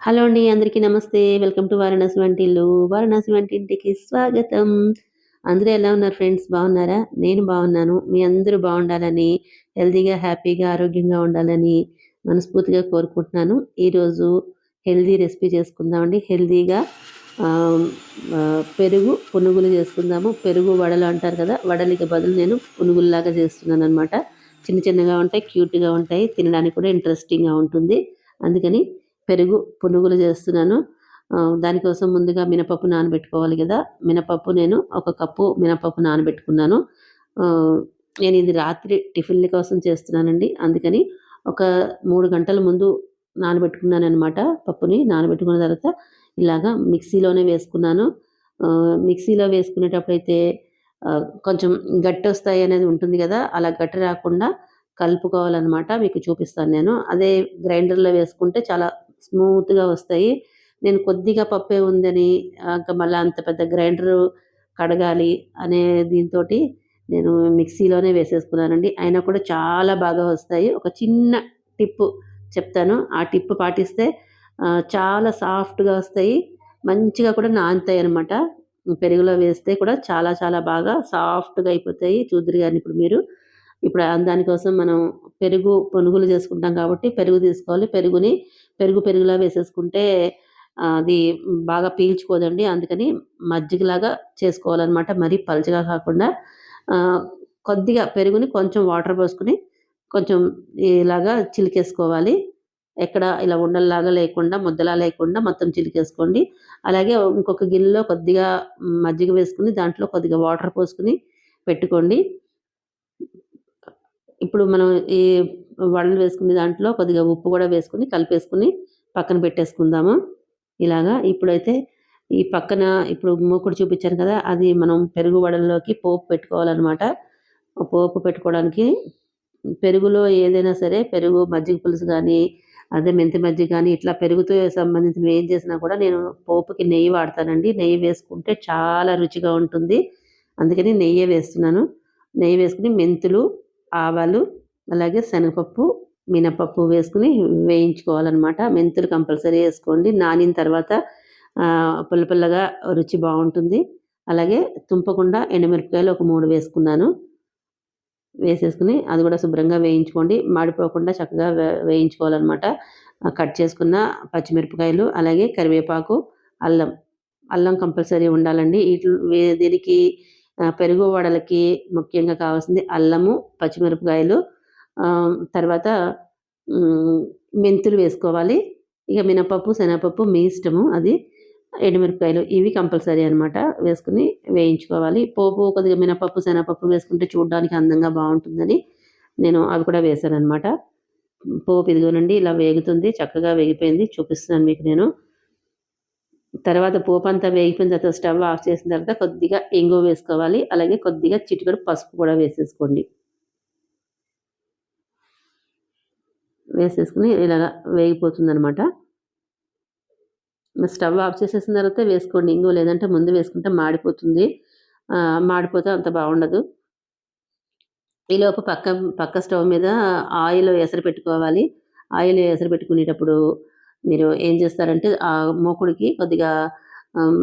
Hello అండి అందరికీ నమస్తే. వెల్కమ్ టు వారణాసి వంటిల్లు వారణాసి వంటింటికి స్వాగతం. అందరూ ఎలా ఉన్నారు ఫ్రెండ్స్? బాగున్నారా? నేను బాగున్నాను. మీ అందరూ బాగుండాలని హెల్తీగా హ్యాపీగా ఆరోగ్యంగా ఉండాలని మనస్ఫూర్తిగా కోరుకుంటున్నాను. ఈరోజు హెల్దీ రెసిపీ చేసుకుందామండి. హెల్దీగా పెరుగు పునుగులు చేసుకుందాము. పెరుగు వడలు అంటారు కదా వడలికి బదులు నేను పునుగుల్లాగా చేస్తున్నాను అనమాట చిన్న చిన్నగా ఉంటాయి క్యూట్గా ఉంటాయి తినడానికి కూడా ఇంట్రెస్టింగ్గా ఉంటుంది. అందుకని పెరుగు పునుగులు చేస్తున్నాను. దానికోసం ముందుగా మినపప్పు నానబెట్టుకోవాలి కదా. మినపప్పు నేను ఒక కప్పు మినపప్పు నానబెట్టుకున్నాను. నేను ఇది రాత్రి టిఫిన్ల కోసం చేస్తున్నానండి. అందుకని ఒక మూడు గంటల ముందు నానబెట్టుకున్నాను అనమాట పప్పుని. నానబెట్టుకున్న తర్వాత ఇలాగా మిక్సీలోనే వేసుకున్నాను. మిక్సీలో వేసుకునేటప్పుడు అయితే కొంచెం గట్టి వస్తాయి అనేది ఉంటుంది కదా అలా గట్టి రాకుండా కలుపుకోవాలన్నమాట మీకు చూపిస్తాను నేను. అదే గ్రైండర్లో వేసుకుంటే చాలా స్మూత్గా వస్తాయి. నేను కొద్దిగా పప్పే ఉందని ఇంకా మళ్ళీ అంత పెద్ద గ్రైండర్ కడగాలి అనే దీంతో నేను మిక్సీలోనే వేసేసుకున్నానండి. అయినా కూడా చాలా బాగా వస్తాయి. ఒక చిన్న టిప్పు చెప్తాను. ఆ టిప్పు పాటిస్తే చాలా సాఫ్ట్గా వస్తాయి. మంచిగా కూడా నానుతాయి అనమాట పెరుగులో వేస్తే కూడా చాలా చాలా బాగా సాఫ్ట్గా అయిపోతాయి. చూద్దరు కానీ ఇప్పుడు మీరు. ఇప్పుడు దానికోసం మనం పెరుగు పొనుగులు చేసుకుంటాం కాబట్టి పెరుగు తీసుకోవాలి. పెరుగుని పెరుగు పెరుగులా వేసేసుకుంటే అది బాగా పీల్చుకోదండి. అందుకని మజ్జిగలాగా చేసుకోవాలన్నమాట. మరీ పలుచగా కాకుండా కొద్దిగా పెరుగుని కొంచెం వాటర్ పోసుకుని కొంచెం ఇలాగా చిలికేసుకోవాలి. ఎక్కడ ఇలా ఉండల్లాగా లేకుండా ముద్దలా లేకుండా మొత్తం చిలికేసుకోండి. అలాగే ఇంకొక గిన్నెలో కొద్దిగా మజ్జిగ వేసుకుని దాంట్లో కొద్దిగా వాటర్ పోసుకుని పెట్టుకోండి. ఇప్పుడు మనం ఈ వడలు వేసుకునే దాంట్లో కొద్దిగా ఉప్పు కూడా వేసుకుని కలిపేసుకుని పక్కన పెట్టేసుకుందాము. ఇలాగా ఇప్పుడైతే ఈ పక్కన ఇప్పుడు మూకుడు చూపించాను కదా అది మనం పెరుగు వడల్లోకి పోపు పెట్టుకోవాలన్నమాట. పోపు పెట్టుకోవడానికి పెరుగులో ఏదైనా సరే పెరుగు మజ్జిగ పులుసు కానీ అదే మెంతి మజ్జి కానీ ఇట్లా పెరుగుతో సంబంధించినవి ఏం చేసినా కూడా నేను పోపుకి నెయ్యి వాడతానండి. నెయ్యి వేసుకుంటే చాలా రుచిగా ఉంటుంది. అందుకని నెయ్యి వేస్తున్నాను. నెయ్యి వేసుకుని మెంతులు ఆవాలు అలాగే శనగపప్పు మినపప్పు వేసుకుని వేయించుకోవాలన్నమాట. మెంతులు కంపల్సరీ వేసుకోండి. నానిన తర్వాత పుల్ల పుల్లగా రుచి బాగుంటుంది. అలాగే తుంపకుండా ఎండుమిరపకాయలు ఒక మూడు వేసుకున్నాను. వేసేసుకుని అది కూడా శుభ్రంగా వేయించుకోండి. మాడిపోకుండా చక్కగా వేయించుకోవాలన్నమాట. కట్ చేసుకున్న పచ్చిమిరపకాయలు అలాగే కరివేపాకు అల్లం. అల్లం కంపల్సరీ ఉండాలండి. ఇట్లు వే- దీనికి పెరుగు వడలకి ముఖ్యంగా కావాల్సింది అల్లము పచ్చిమిరపకాయలు తర్వాత మెంతులు వేసుకోవాలి. ఇక మినపప్పు శనగపప్పు మీ ఇష్టము అది. ఎండుమిరపకాయలు ఇవి కంపల్సరీ అనమాట వేసుకుని వేయించుకోవాలి. పోపు కొద్దిగా మినపప్పు శనగపప్పు వేసుకుంటే చూడడానికి అందంగా బాగుంటుందని నేను అవి కూడా వేసాను అనమాట పోపు ఇదిగోనండి ఇలా వేగుతుంది చక్కగా వేగిపోయింది. చూపిస్తున్నాను మీకు నేను. తర్వాత పోపు అంతా వేగిపోయిన తర్వాత స్టవ్ ఆఫ్ చేసిన తర్వాత కొద్దిగా ఎంగు వేసుకోవాలి. అలాగే కొద్దిగా చిటికడు పసుపు కూడా వేసేసుకోండి. వేసేసుకుని ఇలాగ వేగిపోతుంది అనమాట స్టవ్ ఆఫ్ చేసేసిన తర్వాత వేసుకోండి. ఇంగో లేదంటే ముందు వేసుకుంటే మాడిపోతుంది. మాడిపోతే అంత బాగుండదు. ఈలోపు పక్క పక్క స్టవ్ మీద ఆయిల్ ఎసరు పెట్టుకోవాలి. ఆయిల్ ఎసరు పెట్టుకునేటప్పుడు మీరు ఏం చేస్తారంటే ఆ మూకుడికి కొద్దిగా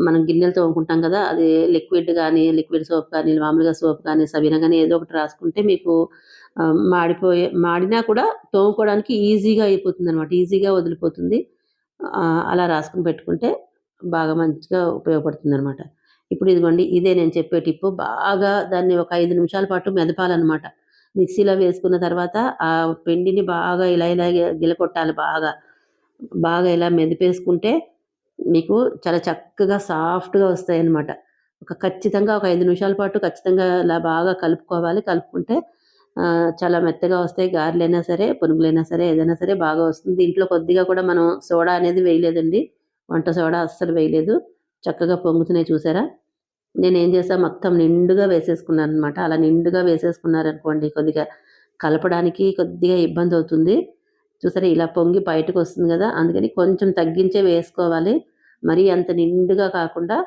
మనం గిన్నెలు తోముకుంటాం కదా అది లిక్విడ్ కానీ లిక్విడ్ సోప్ కానీ మామూలుగా సోప్ కానీ సబీనా కానీ ఏదో ఒకటి రాసుకుంటే మీకు మాడిపోయే మాడినా కూడా తోముకోవడానికి ఈజీగా అయిపోతుంది అనమాట ఈజీగా వదిలిపోతుంది. అలా రాసుకుని పెట్టుకుంటే బాగా మంచిగా ఉపయోగపడుతుంది అనమాట ఇప్పుడు ఇదిగోండి ఇదే నేను చెప్పే టిప్పు. బాగా దాన్ని ఒక ఐదు నిమిషాల పాటు మెదపాలన్నమాట. మిక్సీలో వేసుకున్న తర్వాత ఆ పిండిని బాగా ఇలా ఇలా గిలకొట్టాలి బాగా. బాగా ఇలా మెదిపేసుకుంటే మీకు చాలా చక్కగా సాఫ్ట్గా వస్తాయి అన్నమాట ఒక ఖచ్చితంగా ఒక ఐదు నిమిషాల పాటు ఖచ్చితంగా ఇలా బాగా కలుపుకోవాలి. కలుపుకుంటే చాలా మెత్తగా వస్తాయి గారెలైనా సరే పునుగులైనా సరే ఏదైనా సరే బాగా వస్తుంది. దీంట్లో కొద్దిగా కూడా మనం సోడా అనేది వేయలేదండి. వంట సోడా అస్సలు వేయలేదు. చక్కగా పొంగుతున్నాయి చూసారా? నేను ఏం చేసా మొత్తం నిండుగా వేసేసుకున్నాను అనమాట అలా నిండుగా వేసేసుకున్నారనుకోండి కొద్దిగా కలపడానికి కొద్దిగా ఇబ్బంది అవుతుంది. చూసారా ఇలా పొంగి బయటకు వస్తుంది కదా అందుకని కొంచెం తగ్గించే వేసుకోవాలి. మరీ అంత నిండుగా కాకుండా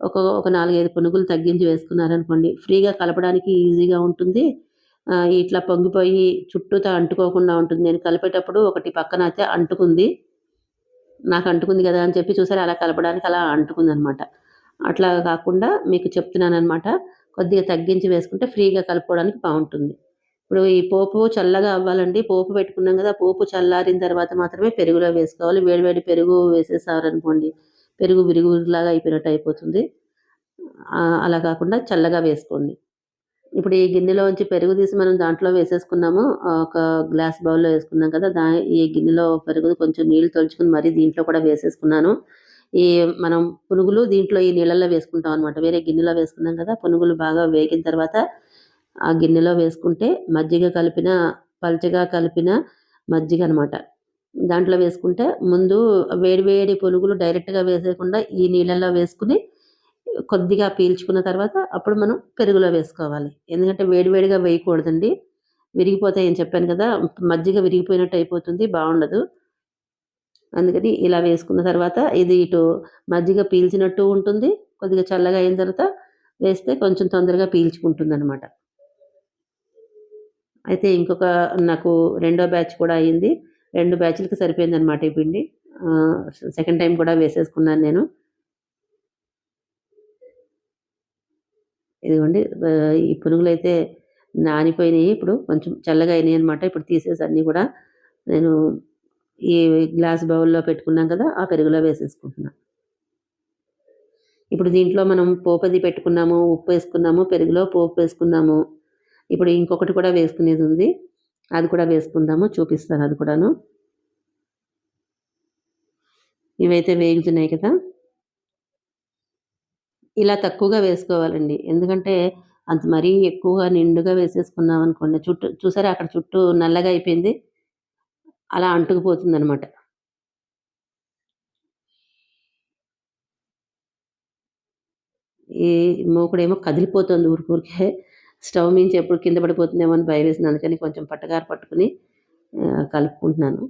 ఒక ఒక నాలుగైదు పునుగులు తగ్గించి వేసుకున్నారనుకోండి ఫ్రీగా కలపడానికి ఈజీగా ఉంటుంది. ఇట్లా పొంగిపోయి చుట్టూతో అంటుకోకుండా ఉంటుంది. నేను కలిపేటప్పుడు ఒకటి పక్కన అయితే అంటుకుంది. నాకు అంటుకుంది కదా అని చెప్పి చూసారు అలా కలపడానికి అలా అంటుకుంది అనమాట అట్లా కాకుండా మీకు చెప్తున్నాను అనమాట కొద్దిగా తగ్గించి వేసుకుంటే ఫ్రీగా కలుపుకోవడానికి బాగుంటుంది. ఇప్పుడు ఈ పోపు చల్లగా అవ్వాలండి. పోపు పెట్టుకున్నాం కదా పోపు చల్లారిన తర్వాత మాత్రమే పెరుగులో వేసుకోవాలి. వేడివేడి పెరుగు వేసేసారనుకోండి పెరుగు విరుగులాగా అయిపోయినట్టు అయిపోతుంది. అలా కాకుండా చల్లగా వేసుకోండి. ఇప్పుడు ఈ గిన్నెలోంచి పెరుగు తీసి మనం దాంట్లో వేసేసుకున్నాము. ఒక గ్లాస్ బౌల్లో వేసుకున్నాం కదా దా ఈ గిన్నెలో పెరుగు కొంచెం నీళ్ళు తొలుచుకుని మరీ దీంట్లో కూడా వేసేసుకున్నాను. ఈ మనం పునుగులు దీంట్లో ఈ నీళ్ళల్లో వేసుకుంటాం అనమాట వేరే గిన్నెలో వేసుకున్నాం కదా పునుగులు బాగా వేగిన తర్వాత ఆ గిన్నెలో వేసుకుంటే మజ్జిగ కలిపిన పల్చగా కలిపిన మజ్జిగ అనమాట దాంట్లో వేసుకుంటే ముందు వేడి వేడి పునుగులు డైరెక్ట్గా వేసేయకుండా ఈ నీళ్ళల్లో వేసుకుని కొద్దిగా పీల్చుకున్న తర్వాత అప్పుడు మనం పెరుగులో వేసుకోవాలి. ఎందుకంటే వేడివేడిగా వేయకూడదండి. విరిగిపోతాయి అని చెప్పాను కదా మజ్జిగ విరిగిపోయినట్టు అయిపోతుంది బాగుండదు. అందుకని ఇలా వేసుకున్న తర్వాత ఇది ఇటు మజ్జిగ పీల్చినట్టు ఉంటుంది. కొద్దిగా చల్లగా అయిన తర్వాత వేస్తే కొంచెం తొందరగా పీల్చుకుంటుంది అనమాట అయితే ఇంకొక నాకు రెండో బ్యాచ్ కూడా అయ్యింది రెండు బ్యాచ్లకి సరిపోయింది అనమాట ఈ పిండి. సెకండ్ టైం కూడా వేసేసుకున్నాను నేను. ఇదిగోండి ఈ పునుగులు అయితే నానిపోయినాయి. ఇప్పుడు కొంచెం చల్లగా అయినాయి అనమాట ఇప్పుడు తీసేసి అన్నీ కూడా నేను ఈ గ్లాస్ బౌల్లో పెట్టుకున్నాం కదా ఆ పెరుగులో వేసేసుకుంటున్నా. ఇప్పుడు దీంట్లో మనం పోపది పెట్టుకున్నాము ఉప్పు వేసుకున్నాము పెరుగులో పోపు వేసుకున్నాము. ఇప్పుడు ఇంకొకటి కూడా వేసుకునేది ఉంది. అది కూడా వేసుకుందాము చూపిస్తాను అది కూడాను. ఇవైతే వేగుతున్నాయి కదా. ఇలా తక్కువగా వేసుకోవాలండి. ఎందుకంటే అంత మరీ ఎక్కువగా నిండుగా వేసేసుకున్నాం అనుకోండి చుట్టూ చూసారా అక్కడ చుట్టూ నల్లగా అయిపోయింది అలా అంటుకుపోతుంది అనమాట ఈ మూకుడేమో కదిలిపోతుంది ఊరికే స్టవ్ మించి ఎప్పుడు కింద పడిపోతుందేమో అని భయం వేసింది అందుకని కొంచెం పట్టగారు పట్టుకుని కలుపుకుంటున్నాను.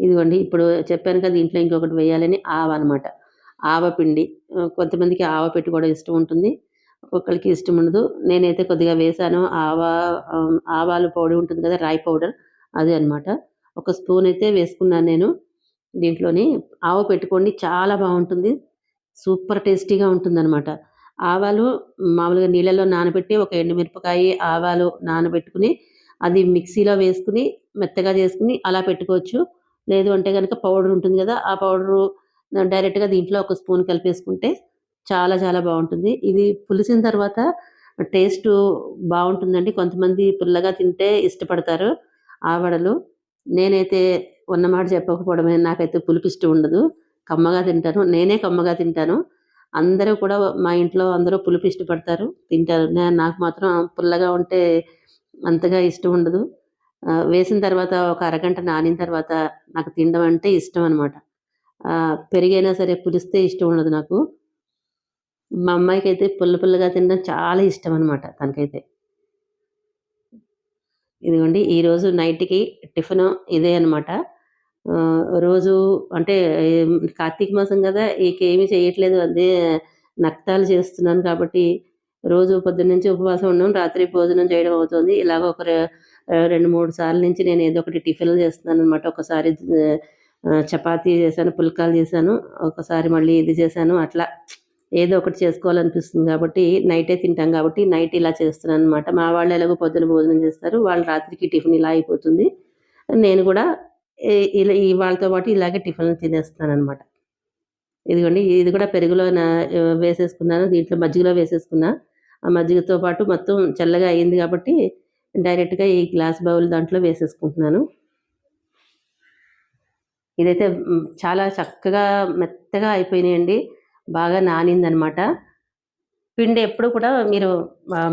ఇదిగోండి ఇప్పుడు చెప్పాను కదా దీంట్లో ఇంకొకటి వేయాలని ఆవ అనమాట ఆవ పిండి కొంతమందికి ఆవ పెట్టి కూడా ఇష్టం ఉంటుంది ఒక్కొక్కరికి ఇష్టం ఉండదు. నేనైతే కొద్దిగా వేసాను ఆవ ఆవాలు పౌడర్ ఉంటుంది కదా రాయి పౌడర్ అది అనమాట ఒక స్పూన్ అయితే వేసుకున్నాను నేను దీంట్లోని. ఆవ పెట్టుకోండి చాలా బాగుంటుంది సూపర్ టేస్టీగా ఉంటుందన్నమాట ఆవాలు మామూలుగా నీళ్ళలో నానబెట్టి ఒక ఎండుమిరపకాయ ఆవాలు నానబెట్టుకుని అది మిక్సీలో వేసుకుని మెత్తగా చేసుకుని అలా పెట్టుకోవచ్చు. లేదు అంటే కనుక పౌడర్ ఉంటుంది కదా ఆ పౌడరు డైరెక్ట్గా దీంట్లో ఒక స్పూన్ కలిపేసుకుంటే చాలా చాలా బాగుంటుంది. ఇది పులిసిన తర్వాత టేస్ట్ బాగుంటుందండి. కొంతమంది పుల్లగా తింటే ఇష్టపడతారు ఆవడలు నేనైతే ఉన్నమాట చెప్పకపోవడమే నాకైతే పులుపు ఇష్టం ఉండదు. కమ్మగా తింటాను. నేనే కమ్మగా తింటాను. అందరూ కూడా మా ఇంట్లో అందరూ పులుపు ఇష్టపడతారు తింటారు. నాకు మాత్రం పుల్లగా ఉంటే అంతగా ఇష్టం ఉండదు. వేసిన తర్వాత ఒక అరగంట నానిన తర్వాత నాకు తినడం అంటే ఇష్టం అనమాట పెరిగైనా సరే పులిస్తే ఇష్టం ఉండదు నాకు. మా అమ్మాయికి అయితే పుల్ల పుల్లగా తినడం చాలా ఇష్టం అనమాట తనకైతే. ఇదిగోండి ఈరోజు నైట్కి టిఫిన్ ఇదే అనమాట రోజు అంటే కార్తీక మాసం కదా ఇక ఏమీ చేయట్లేదు. అదే నక్తాలు చేస్తున్నాను కాబట్టి రోజు పొద్దున్నుంచి ఉపవాసం ఉండడం రాత్రి భోజనం చేయడం అవుతుంది. ఇలాగ ఒక రెండు మూడు సార్లు నుంచి నేను ఏదో ఒకటి టిఫిన్లు చేస్తున్నాను అనమాట ఒకసారి చపాతీ చేశాను పుల్కాలు చేశాను ఒకసారి మళ్ళీ ఇది చేశాను అట్లా ఏదో ఒకటి చేసుకోవాలనిపిస్తుంది కాబట్టి నైటే తింటాం కాబట్టి నైట్ ఇలా చేస్తున్నాను అనమాట మా వాళ్ళు ఎలాగో పొద్దున భోజనం చేస్తారు వాళ్ళు రాత్రికి టిఫిన్ ఇలా అయిపోతుంది. నేను కూడా ఇలా వాళ్ళతో పాటు ఇలాగే టిఫిన్ తినేస్తాను అనమాట ఇదిగోండి ఇది కూడా పెరుగులో వేసేసుకున్నాను దీంట్లో మజ్జిగలో వేసేసుకున్నా. ఆ మజ్జిగతో పాటు మొత్తం చల్లగా అయింది కాబట్టి డైరెక్ట్గా ఈ గ్లాస్ బౌల్ దాంట్లో వేసేసుకుంటున్నాను. ఇదైతే చాలా చక్కగా మెత్తగా అయిపోయినాయండి. బాగా నానిందనమాట. పిండి ఎప్పుడు కూడా మీరు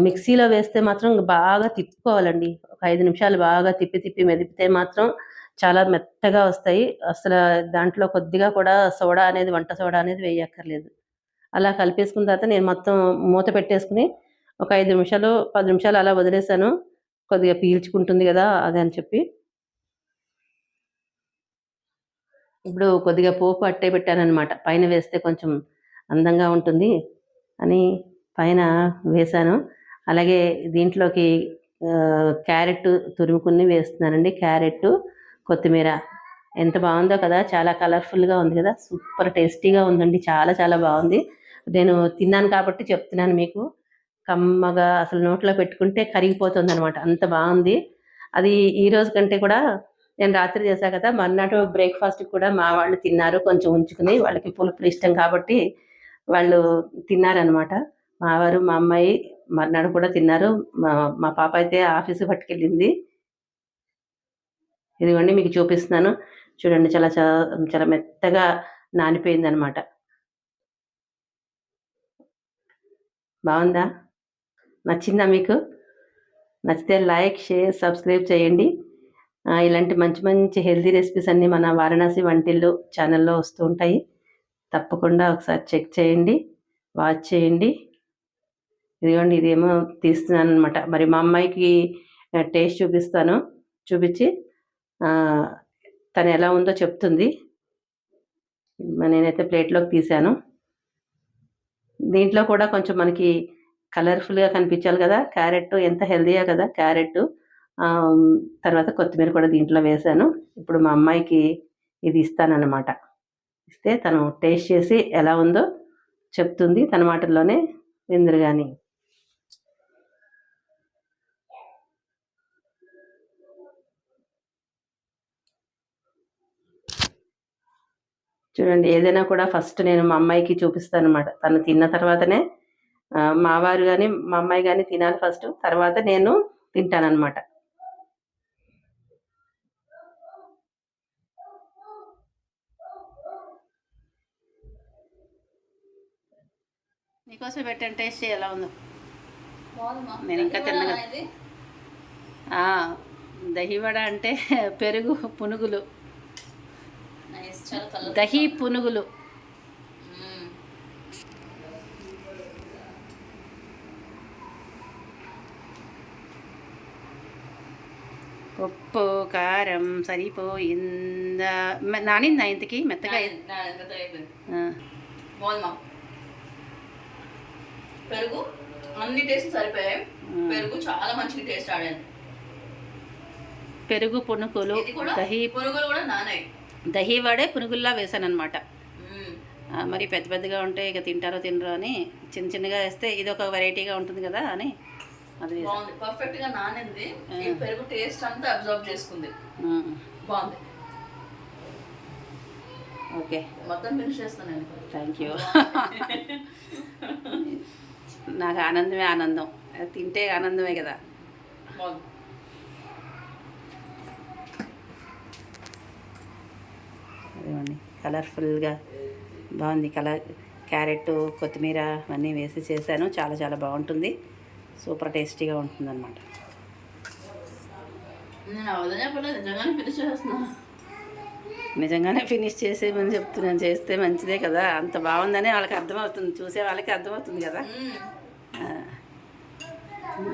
మిక్సీలో వేస్తే మాత్రం బాగా తిప్పుకోవాలండి. ఒక ఐదు నిమిషాలు బాగా తిప్పి తిప్పి మెదిపితే మాత్రం చాలా మెత్తగా వస్తాయి. అసలు దాంట్లో కొద్దిగా కూడా సోడా అనేది వంట సోడా అనేది వేయక్కర్లేదు. అలా కలిపేసుకున్న తర్వాత నేను మొత్తం మూత పెట్టేసుకుని ఒక ఐదు నిమిషాలు పది నిమిషాలు అలా వదిలేసాను. కొద్దిగా పీల్చుకుంటుంది కదా అది అని చెప్పి. ఇప్పుడు కొద్దిగా పోపు అట్టే పెట్టానమాట పైన వేస్తే కొంచెం అందంగా ఉంటుంది అని పైన వేశాను. అలాగే దీంట్లోకి క్యారెట్ తురుముకుని వేస్తున్నానండి. క్యారెట్ కొత్తిమీర ఎంత బాగుందో కదా చాలా కలర్ఫుల్గా ఉంది కదా సూపర్ టేస్టీగా ఉందండి చాలా చాలా బాగుంది. నేను తిన్నాను కాబట్టి చెప్తున్నాను మీకు. కమ్మగా అసలు నోట్లో పెట్టుకుంటే కరిగిపోతుంది అనమాట అంత బాగుంది. అది ఈ రోజు కంటే కూడా నేను రాత్రి చేశా కదా మర్నాడు బ్రేక్ఫాస్ట్ కూడా మా వాళ్ళు తిన్నారు కొంచెం ఉంచుకుని వాళ్ళకి పులుపులు ఇష్టం కాబట్టి వాళ్ళు తిన్నారనమాట మా వారు మా అమ్మాయి మర్నాడు కూడా తిన్నారు. మా మా పాప అయితే ఆఫీస్కి పట్టుకెళ్ళింది. ఇదిగోండి మీకు చూపిస్తున్నాను. చూడండి చాలా చాలా చాలా మెత్తగా నానిపోయింది అనమాట బాగుందా? నచ్చిందా మీకు? నచ్చితే లైక్ షేర్ సబ్స్క్రైబ్ చేయండి. ఇలాంటి మంచి మంచి హెల్తీ రెసిపీస్ అన్నీ మన వారణాసి వంటిల్లు ఛానల్లో వస్తూ ఉంటాయి. తప్పకుండా ఒకసారి చెక్ చేయండి వాచ్ చేయండి. ఇదిగోండి ఇదేమో తీస్తున్నాను అనమాట మరి మా అమ్మాయికి టేస్ట్ చూపిస్తాను. చూపించి తను ఎలా ఉందో చెప్తుంది. నేనైతే ప్లేట్లోకి తీశాను. దీంట్లో కూడా కొంచెం మనకి కలర్ఫుల్గా కనిపించాలి కదా. క్యారెట్ ఎంత హెల్దీయా కదా. క్యారెట్ తర్వాత కొత్తిమీర కూడా దీంట్లో వేసాను. ఇప్పుడు మా అమ్మాయికి ఇది ఇస్తానన్నమాట. ఇస్తే తను టేస్ట్ చేసి ఎలా ఉందో చెప్తుంది. తన మాటల్లోనే విందురు కానీ చూడండి ఏదైనా కూడా ఫస్ట్ నేను మా అమ్మాయికి చూపిస్తాను అనమాట తను తిన్న తర్వాతనే మా వారు కానీ మా అమ్మాయి కానీ తినాలి ఫస్ట్. తర్వాత నేను తింటానన్నమాట. నీకోసం పెట్టండి టేస్ట్ ఎలా ఉందో. నేను ఇంకా దహి దహివడ అంటే పెరుగు పునుగులు. నైస్ చాలా కలర్. దహి పునుగులు. ఉప్పు కారం సరిపోయిందా? నానిందా ఇంతకి మెత్తగా పెరుగు అన్ని టేస్ట్ సరిపోయాయి. పెరుగు చాలా మంచిగా టేస్ట్ ఆడాను పెరుగు కూడా దహి పునుగులు కూడా నానాయి దహి వడే పునుగుల్లా వేసాను అనమాట. మరి పెద్ద పెద్దగా ఉంటే ఇక తింటారో తినరో అని చిన్న చిన్నగా వేస్తే ఇది ఒక వెరైటీగా ఉంటుంది కదా అని అది. బాగుంది. పర్ఫెక్ట్గా నానింది. ఈ పెరుగు టేస్ట్ అంతా అబ్జర్వ్ చేసుకుంది. బాగుంది. ఓకే. మొత్తం ఫినిష్ చేస్తాను నేను. థ్యాంక్ యూ నాకు ఆనందమే ఆనందం. తింటే ఆనందమే కదా. బాగుంది. అదేమండి కలర్ఫుల్గా బాగుంది. కలర్ క్యారెట్ కొత్తిమీర అన్నీ వేసి చేశాను. చాలా చాలా బాగుంటుంది. సూపర్ టేస్టీగా ఉంటుంది అనమాట నేను అవదనే పర్లేదు నిజంగానే ఫినిష్ చేసేయమని చెప్తున్నాను చేస్తే మంచిదే కదా అంత బాగుందని వాళ్ళకి అర్థమవుతుంది చూసే వాళ్ళకి అర్థమవుతుంది కదా.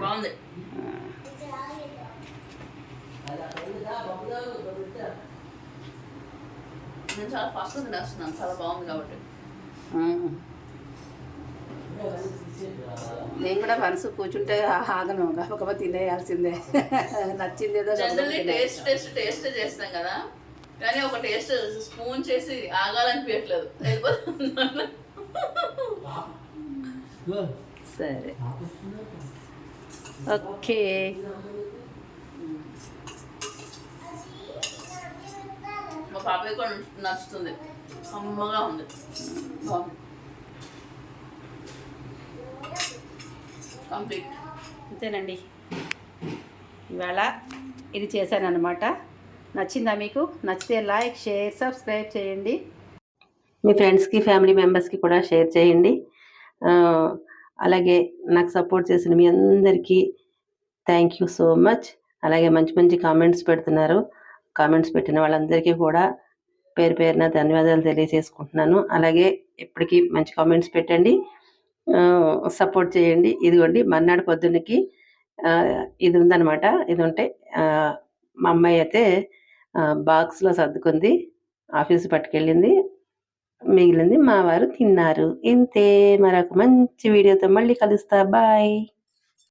బాగుంది. నేను చాలా ఫాస్ట్ తినేస్తున్నాను చాలా బాగుంది కాబట్టి. నేను కూడా మనసు కూర్చుంటే ఆగను గబగబా తినేయాల్సిందే. జనరల్లీ తినేయాలి. టేస్ట్ టేస్ట్ టేస్ట్ చేస్తాం కదా. కానీ ఒక టేస్ట్ స్పూన్ చేసి ఆగాలనిపించట్లేదు. సరే. ఓకే. మా పాపకి కూడా నచ్చుతుంది. అమ్మగా ఉంది. బాగుంది. కంప్లీట్ అంతేనండి. ఇవాళ ఇది చేశాను అనమాట నచ్చిందా మీకు? నచ్చితే లైక్ షేర్ సబ్స్క్రైబ్ చేయండి. మీ ఫ్రెండ్స్కి ఫ్యామిలీ మెంబర్స్కి కూడా షేర్ చేయండి. అలాగే నాకు సపోర్ట్ చేసిన మీ అందరికీ థ్యాంక్ యూ సో మచ్. అలాగే మంచి మంచి కామెంట్స్ పెడుతున్నారు. కామెంట్స్ పెట్టిన వాళ్ళందరికీ కూడా పేరు పేరున ధన్యవాదాలు తెలియజేసుకుంటున్నాను. అలాగే ఎప్పటికీ మంచి కామెంట్స్ పెట్టండి. సపోర్ట్ చేయండి. ఇదిగోండి మర్నాడు పొద్దున్నకి ఇది ఉందన్నమాట. ఇది ఉంటే మా అమ్మాయి అయితే బాక్స్లో సర్దుకుంది ఆఫీస్ పట్టుకెళ్ళింది మిగిలింది మా వారు తిన్నారు. ఇంతే. మరొక మంచి వీడియోతో మళ్ళీ కలుస్తా. బాయ్.